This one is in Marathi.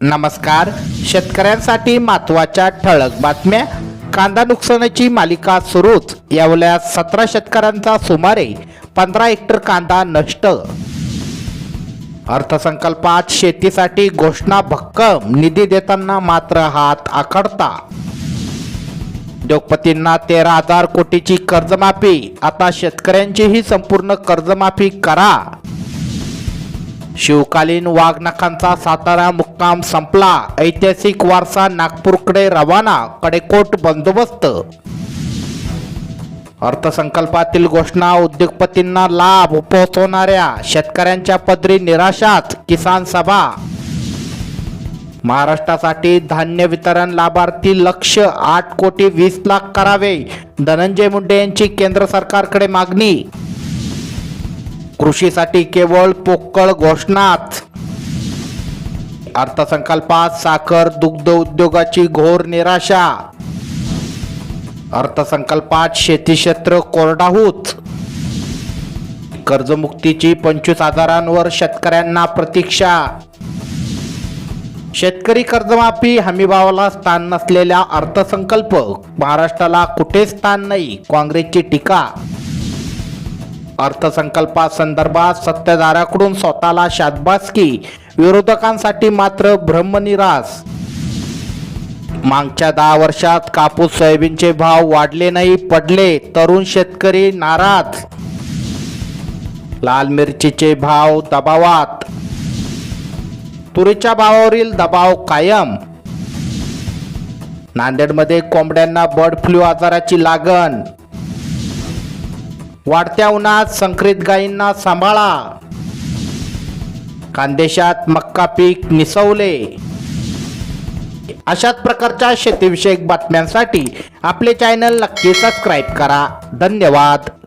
नमस्कार. शेतकऱ्यांसाठी महत्त्वाच्या ठळक बातम्या. कांदा नुकसानाची मालिका सुरूच. यावल्या सतरा शेतकऱ्यांचा सुमारे पंधरा हेक्टर कांदा नष्ट. अर्थसंकल्पात शेतीसाठी घोषणा भक्कम. निधी देताना मात्र हात आखडता. उद्योगपतींना तेरा हजार कोटीची कर्जमाफी. आता शेतकऱ्यांचीही संपूर्ण कर्जमाफी करा. शिवकालीन वाघनखांचा सातारा मुक्काम संपला. ऐतिहासिक वारसा नागपूरकडे रवाना. कडेकोट बंदोबस्त. अर्थसंकल्पातील घोषणा उद्योगपतींना लाभ पोहोचवणाऱ्या शेतकऱ्यांच्या पदरी निराशाच किसान सभा. महाराष्ट्रासाठी धान्य वितरण लाभार्थी लक्ष आठ कोटी वीस लाख करावे. धनंजय मुंडे यांची केंद्र सरकारकडे मागणी. कृषीसाठी केवळ पोकळ घोषणाच. अर्थसंकल्पात साखर दुग्ध उद्योगाची घोर निराशा. अर्थसंकल्पात शेती क्षेत्र कोरडाहूत. कर्जमुक्तीची पंचवीस हजारांवर शेतकऱ्यांना प्रतीक्षा. शेतकरी कर्जमाफी हमीभावाला स्थान नसलेल्या अर्थसंकल्प महाराष्ट्राला कुठे स्थान नाही काँग्रेसची टीका. अर्थसंकल्पासंदर्भात सत्ताधाऱ्याकडून स्वतःला शादबासकी विरोधकांसाठी मात्र ब्रह्मनिरास. मागच्या दहा वर्षात कापूस सोयाबीनचे भाव वाढले नाही पडले. तरुण शेतकरी नाराज. लाल मिरचीचे भाव दबावात. तुरीच्या भावावरील दबाव कायम. नांदेडमध्ये कोंबड्यांना बर्ड फ्लू आजाराची लागण. वाढत्या उन्हात संकरित गायींना सांभाळा. खानदेशात मक्का पीक निसवले अशाच प्रकारच्या शेतीविषयक बातम्यांसाठी आपले चॅनल नक्की सबस्क्राईब करा. धन्यवाद.